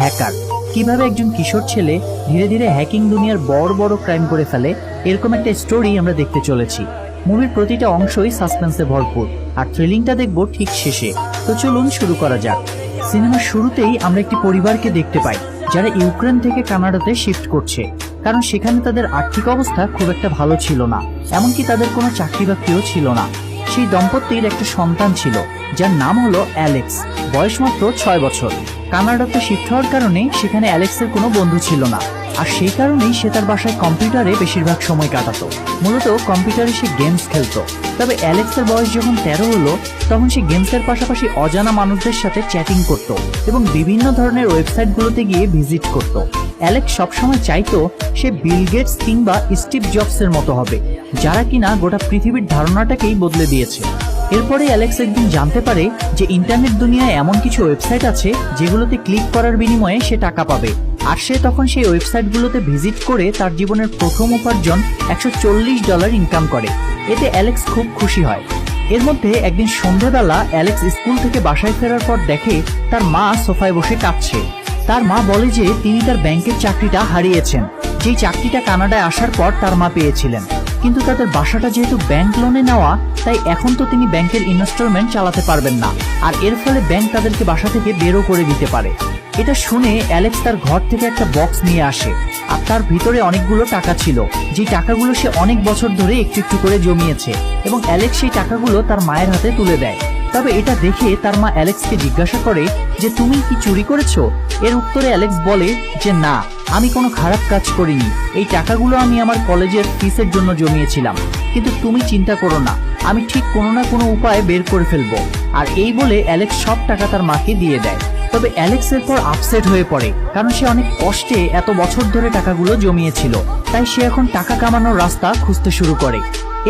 Hacker. কীভাবে একজন কিশোর ছেলে ধীরে ধীরে হ্যাকিং দুনিয়ার বড় বড় ক্রাইম করে ফেলে, এরকম একটা স্টোরি আমরা দেখতে চলেছি। মুভির প্রতিটা অংশই সাসপেন্সে ভরপুর, আর থ্রিলিংটা দেখব ঠিক শেষে। তো চলুন শুরু করা যাক। সিনেমার শুরুতেই আমরা একটি পরিবারকে দেখতে পাই, যারা ইউক্রেন থেকে কানাডাতে শিফট করছে। কারণ সেখানে তাদের আর্থিক অবস্থা খুব একটা ভালো ছিল না, এমনকি তাদের কোনো চাকরি বাকরিও ছিল না। সেই দম্পতির একটা সন্তান ছিল, যার নাম হলো অ্যালেক্স বয়স মাত্র ছয় বছর। কানাডাতে শিফট হওয়ার কারণে সেখানে অ্যালেক্সের কোনো বন্ধু ছিল না। আর সেই কারণেই সে তার বাসায় কম্পিউটারে বেশিরভাগ সময় কাটাতো। মূলত কম্পিউটারে সে গেমস খেলতো। তবে অ্যালেক্সের বয়স যখন তেরো হলো, তখন সে গেমসের পাশাপাশি অজানা মানুষদের সাথে চ্যাটিং করত এবং বিভিন্ন ধরনের ওয়েবসাইটগুলোতে গিয়ে ভিজিট করত। অ্যালেক্স সবসময় চাইতো সে বিল গেটস কিংবা স্টিভ জবসের মতো হবে, যারা কিনা গোটা পৃথিবীর ধারণাটাকেই বদলে দিয়েছে। এরপরে অ্যালেক্স একদিন জানতে পারে যে ইন্টারনেট দুনিয়ায় এমন কিছু ওয়েবসাইট আছে যেগুলোতে ক্লিক করার বিনিময়ে সে টাকা পাবে। আর সে তখন সেই ওয়েবসাইটগুলোতে ভিজিট করে তার জীবনের প্রথম উপার্জন একশো চল্লিশ ডলার ইনকাম করে। এতে অ্যালেক্স খুব খুশি হয়। এর মধ্যে একদিন সন্ধ্যাবেলা অ্যালেক্স স্কুল থেকে বাসায় ফেরার পর দেখে তার মা সোফায় বসে কাঁদছে। তার মা বলে যে তিনি তার ব্যাংকের চাকরিটা হারিয়েছেন। যেই চাকরিটা কানাডায় আসার পর তার মা পেয়েছিলেন। কিন্তু তাদের বাসাটা যেহেতু ব্যাংক লোনে নেওয়া, তাই এখন তো তিনি ব্যাংকের ইনস্টলমেন্ট চালাতে পারবেন না। আর এর ফলে ব্যাংক তাদেরকে বাসা থেকে বেরো করে দিতে পারে। এটা শুনে অ্যালেক্স তার ঘর থেকে একটা বক্স নিয়ে আসে। আর তার ভিতরে অনেকগুলো টাকা ছিল যে টাকাগুলো সে অনেক বছর ধরে একটু একটু করে জমিয়েছে। এবং অ্যালেক্স সেই টাকাগুলো তার মায়ের হাতে তুলে দেয়। তবে এটা দেখে তার মা অ্যালেক্সকে জিজ্ঞাসা করে যে, তুমি কি চুরি করেছ? এর উত্তরে অ্যালেক্স বলে যে, না, আমি কোনো খারাপ কাজ করিনি। এই টাকাগুলো আমি আমার কলেজের ফিসের জন্য জমিয়েছিলাম। কিন্তু তুমি চিন্তা করো না, আমি ঠিক কোনো না কোনো উপায়ে বের করে ফেলব। আর এই বলে অ্যালেক্স সব টাকা তার মাকে দিয়ে দেয়। তবে অ্যালেক্স এরপর আপসেট হয়ে পড়ে, কারণ সে অনেক কষ্টে এত বছর ধরে টাকাগুলো জমিয়েছিল। তাই সে এখন টাকা কামানোর রাস্তা খুঁজতে শুরু করে।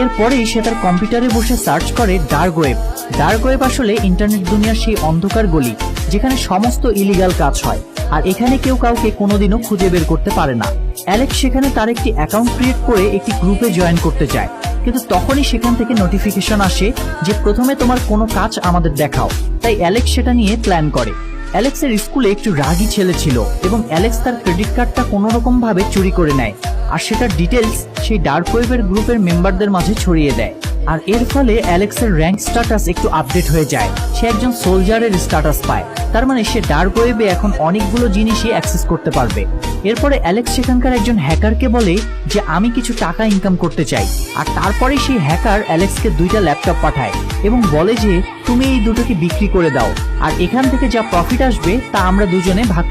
এরপরেই সে তার কম্পিউটারে বসে সার্চ করে ডার্ক ওয়েব। ডার্ক ওয়েব আসলে ইন্টারনেট দুনিয়ার সেই অন্ধকার গলি, যেখানে সমস্ত ইলিগাল কাজ হয়, আর এখানে কেউ কাউকে কোনোদিনও খুঁজে বের করতে পারে না। অ্যালেক্স সেখানে তার একটি অ্যাকাউন্ট ক্রিয়েট করে একটি গ্রুপে জয়েন করতে চায় কিন্তু তখনই সেখান থেকে নোটিফিকেশন আসে যে প্রথমে তোমার কোনো কাজ আমাদের দেখাও। তাই অ্যালেক্স সেটা নিয়ে প্ল্যান করে। অ্যালেক্সের স্কুলে একটু রাগী ছেলে ছিল এবং অ্যালেক্স তার ক্রেডিট কার্ডটা কোনো ভাবে চুরি করে নেয়। আর সেটার ডিটেলস সেই ডার্ক ওয়েবের গ্রুপের মেম্বারদের মাঝে ছড়িয়ে দেয়। আর এর ফলে অ্যালেক্সের র্যাঙ্ক স্ট্যাটাস একটু আপডেট হয়ে যায়। সে একজন সোলজারের স্ট্যাটাস পায়। তার মানে সে ডার্ক ওয়েবে এখন অনেকগুলো জিনিসই অ্যাক্সেস করতে পারবে। এরপরে অ্যালেক্স সেখানকার একজন হ্যাকারকে বলে যে, আমি কিছু টাকা ইনকাম করতে চাই। আর তারপরে সেই হ্যাকার অ্যালেক্সকে দুইটা ল্যাপটপ পাঠায় এবং বলে যে, তুমি এই দুটোকে বিক্রি করে দাও। আর এখান থেকে যা প্রফিট আসবে, তা আমরা দুজনে ভাগ